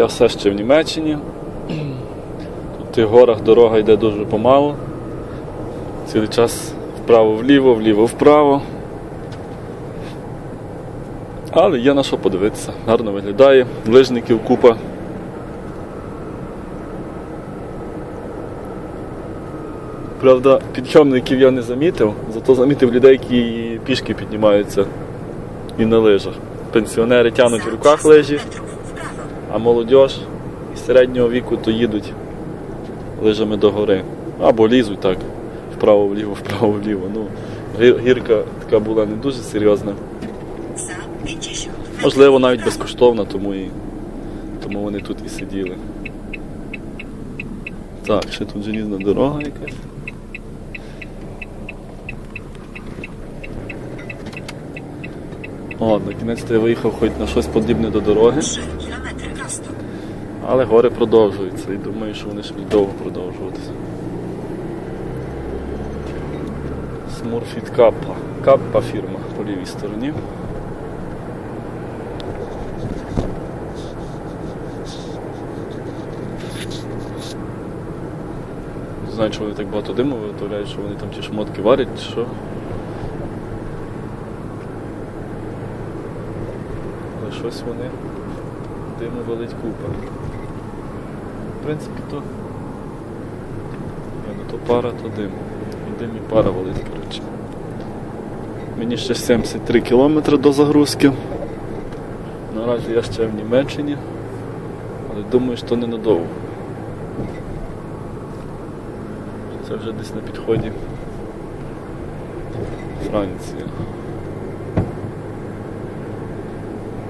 Я все ще в Німеччині. Тут в тих горах дорога йде дуже помалу. Цілий час вправо-вліво, вліво-вправо. Але є на що подивитися. Гарно виглядає. Лижників купа. Правда, підйомників я не замітив, зато замітив людей, які пішки піднімаються і на лижах. Пенсіонери тягнуть в руках лижі, а молодь із середнього віку то їдуть лижами до гори. Або лізуть так, вправо-вліво, вправо-вліво. Ну, гірка така була не дуже серйозна. Можливо, навіть безкоштовна, тому і тому вони тут і сиділи. Так, ще тут желізна дорога якась. О, на кінець я виїхав хоч на щось подібне до дороги, 3 кілометри просто. Але гори продовжуються і думаю, що вони ще будуть довго продовжуватися. Смурфіт Каппа. Каппа фірма по лівій стороні. Не знаю, чи вони так багато диму виготовляють, що вони там ті шмотки варять, чи що. Але щось вони диму валить купа. В принципі, то. Ні, ну то пара, то дим. І дим і пара валить, коротше. Мені ще 73 кілометри до загрузки. Наразі я ще в Німеччині, але думаю, що ненадовго. Це вже десь на підході Франція.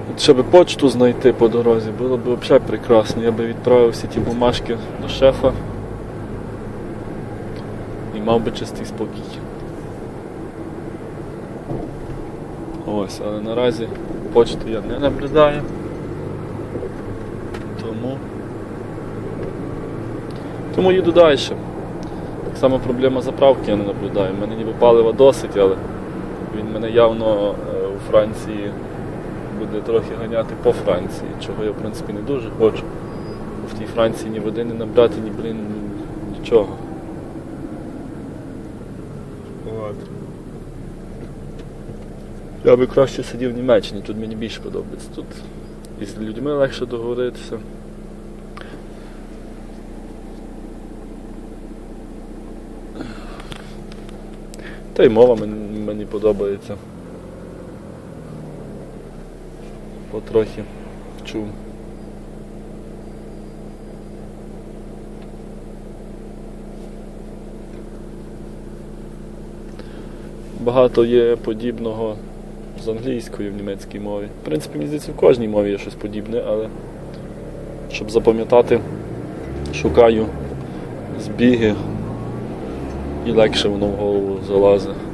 От ще би почту знайти по дорозі, було б взагалі прекрасно. Я би відправив всі ті бумажки до шефа і мав би чистий спокій. Ось, але наразі почту я не наблюдаю. Тому. Тому їду далі. Так само проблема заправки я не наблюдаю. У мене ніби палива досить, але він мене явно е, у Франції буде трохи ганяти по Франції, чого я в принципі не дуже хочу. В тій Франції ні води не набрати, ні блін, нічого. От. Я би краще сидів в Німеччині, тут мені більше подобається. Тут і з людьми легше договоритися. Та й мова мені подобається. Потрохи чув. Багато є подібного з англійської в німецькій мові. В принципі, мені здається, в кожній мові є щось подібне, але щоб запам'ятати, шукаю збіги і легше воно в голову залазить.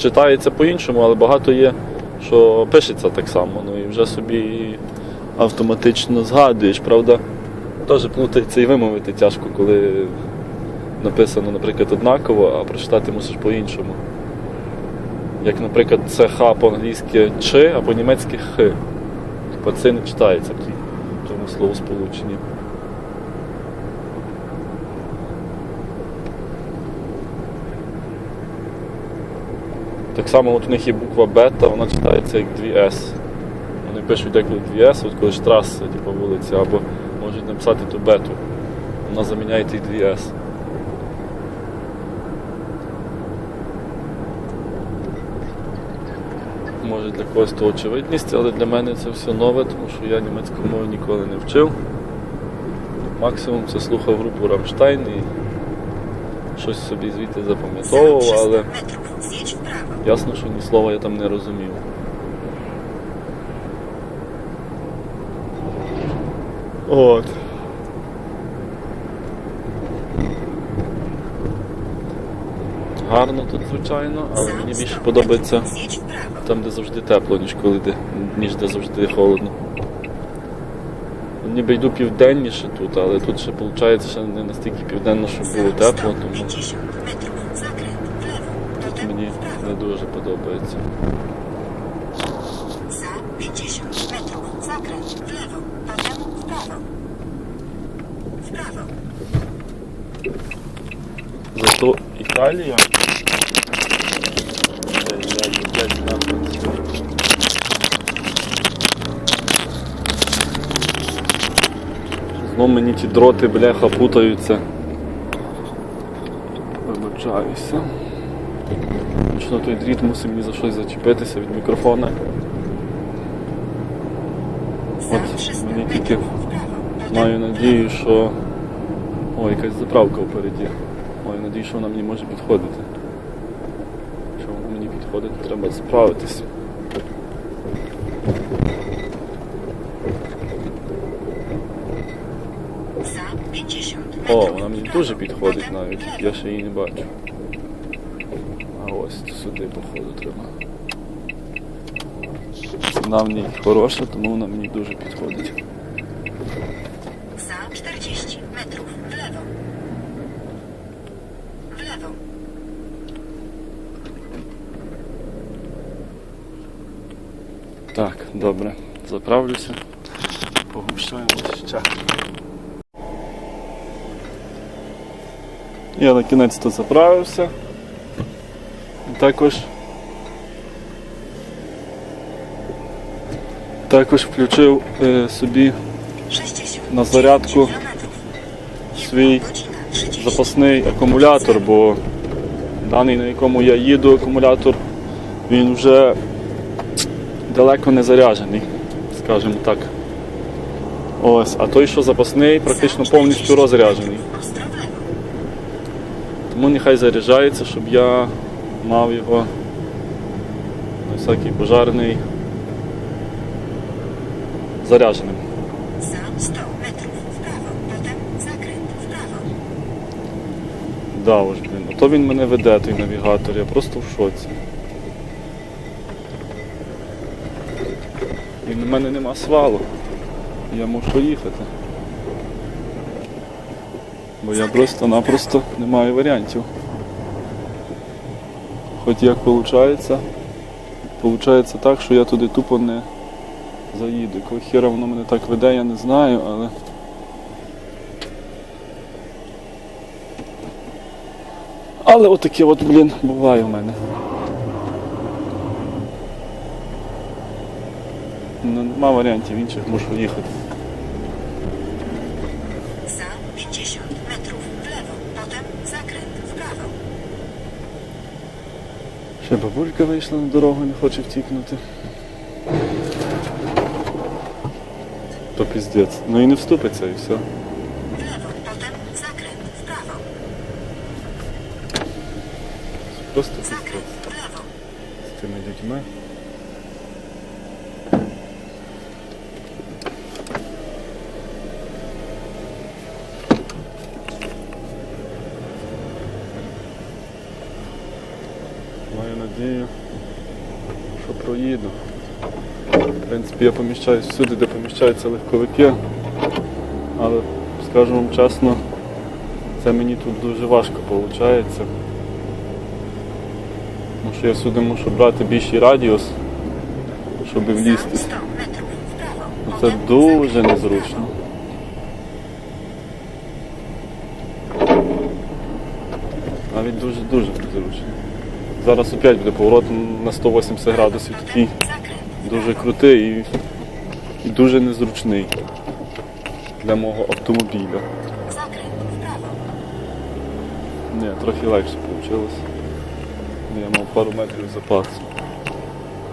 Читається по-іншому, але багато є, що пишеться так само, ну і вже собі автоматично згадуєш, правда? Теж плутається і вимовити тяжко, коли написано, наприклад, однаково, а прочитати мусиш по-іншому. Як, наприклад, це ха по-англійськи чи, а по-німецьки х. Типа це не читається в тому словосполученні. Так само от у них є буква бета, вона читається як 2С. Вони пишуть деколи 2С, от коли ж траси, типу вулиця, або можуть написати ту бету. Вона заміняє ті 2С. Може для когось то очевидність, але для мене це все нове, тому що я німецьку мову ніколи не вчив. Максимум це слухав групу Рамштайн і щось собі звідти запам'ятовував, 300 але. Ясно, що ні слова я там не розумів. От. Гарно тут, звичайно, але мені більше подобається там, де завжди тепло, ніж коли де, ніж де завжди холодно. Ніби йду південніше тут, але тут ще виходить ще не настільки південно, щоб було тепло, тому мені не дуже подобається. Za 50 metrów. Zakręt w lewo. Potem w prawo. W prawo. Зато Італія. Знов мені ті дроти, бляха, путаються. Вибачаюся. Точно той дріт мусить мені за щось зачепитися від мікрофона. От мені тільки маю надію, що. О, якась заправка впереді. Маю надію, що вона мені може підходити. Якщо вона мені підходить, треба справитися. О, вона мені дуже підходить навіть. Я ще її не бачу. А ось сюди, походу, треба. Ціна в ній хороша, тому вона мені дуже підходить. Za 40 metrów. W lewo. W lewo. Так, добре. Заправлюся. Погущаємось ще. Я на кінець то заправився. Також. Також включив е, собі На зарядку свій Jedna godzina 30 запасний акумулятор, бо даний, на якому я їду, акумулятор, він вже далеко не заряджений, скажімо так. Ось, а той, що запасний, практично повністю розряджений. Тому нехай заряджається, щоб я мав його на всякий пожарний зарядженим. Za 100 metrów w prawo. Potem zakręt w prawo. Да, ось, блін. Ото він мене веде, той навігатор, я просто в шоці. І в мене нема свалу. Я мушу їхати. Бо я просто-напросто не маю варіантів. Хоч як виходить, виходить так, що я туди тупо не заїду. Якого хіра воно мене так веде, я не знаю, але. Але отаке от, блін, буває в мене. Ну, нема варіантів інших, мушу їхати. Ще бабулька вийшла на дорогу, не хоче втікнути. То піздець. Ну і не вступиться і все. Просто піздець з тими дітьми. Маю надію, що проїду. В принципі, я поміщаюсь всюди, де поміщаються легковики, але, скажу вам чесно, це мені тут дуже важко виходить. Тому що я всюди мушу брати більший радіус, щоб влізти. 100 metrów w prawo. Ну, Це дуже незручно. Навіть дуже-дуже незручно. Зараз опять буде поворот на 180 градусів, такий дуже крутий і, і дуже незручний для мого автомобіля. Ні, трохи легше вийшло. Я мав пару метрів запасу.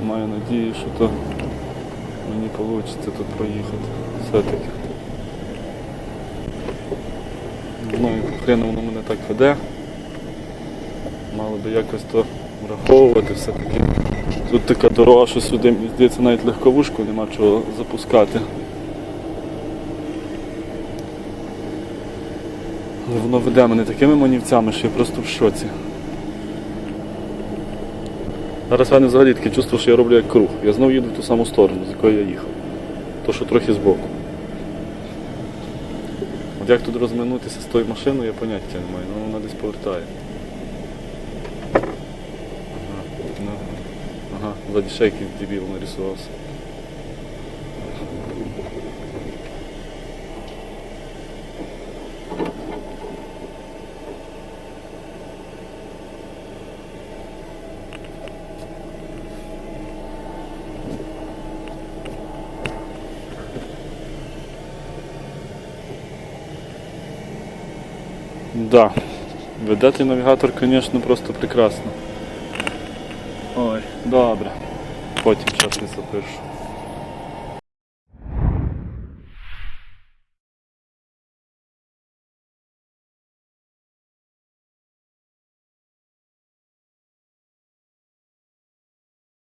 Маю надію, що то мені вийде тут проїхати. Все-таки. Ну хрена воно мене так веде. Мало би якось то враховувати все-таки. Тут така дорога, що сюди, здається, навіть легковушку нема чого запускати. Але воно веде мене такими манівцями, що я просто в шоці. Зараз в мене взагалі таке чувство, що я роблю як круг. Я знову їду в ту саму сторону, з якої я їхав. То, що трохи збоку. От як тут розминутися з тою машиною, я поняття не маю, ну вона десь повертає. Ще якийсь дебіл нарисувався. Да. Ведете навігатор, звісно, просто прекрасно. Ой, добре. Потім час не запишу.